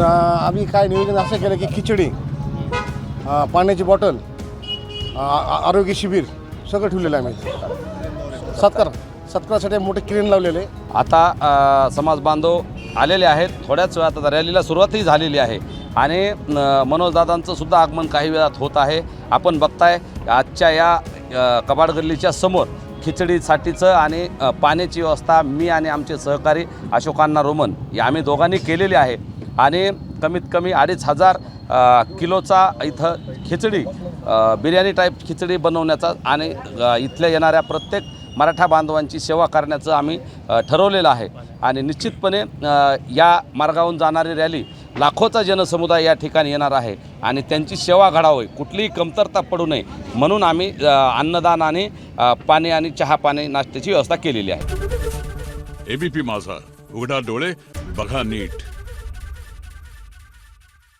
आम्ही काय नियोजन असं केलं की खिचडी पाण्याची बॉटल आरोग्य शिबिर सगळं ठेवलेलं आहे आम्ही सत्कार सत्कारासाठी मोठे क्रेन लावलेले. आता समाज बांधव आलेले आहेत. थोड्याच वेळात आता रॅलीला सुरुवातही झालेली आहे. आणि मनोजदादांचं सुद्धा आगमन काही वेळात होत आहे. आपण बघताय आजच्या या अ, कबाड गल्लीच्या समोर खिचडीसाठीचं आणि पाण्याची व्यवस्था मी आणि आमचे सहकारी अशोकांना रोमन या आम्ही दोघांनी केलेली आहे. आणि कमीत कमी अडीच हजार किलोचा इथं खिचडी बिर्याणी टाईप खिचडी बनवण्याचा आणि इथल्या येणाऱ्या प्रत्येक मराठा बांधवांची सेवा करण्याचं आम्ही ठरवलेलं आहे. आणि निश्चितपणे या मार्गावरून जाणारी रॅली लाखोचा जनसमुदाय या ठिकाणी येणार आहे आणि त्यांची सेवा घडावी कुठलीही कमतरता पडू नये म्हणून आम्ही अन्नदान आणि पाणी आणि चहा पाणी नाश्त्याची व्यवस्था केलेली आहे. एबीपी माझा उघडा डोळे बघा नीट.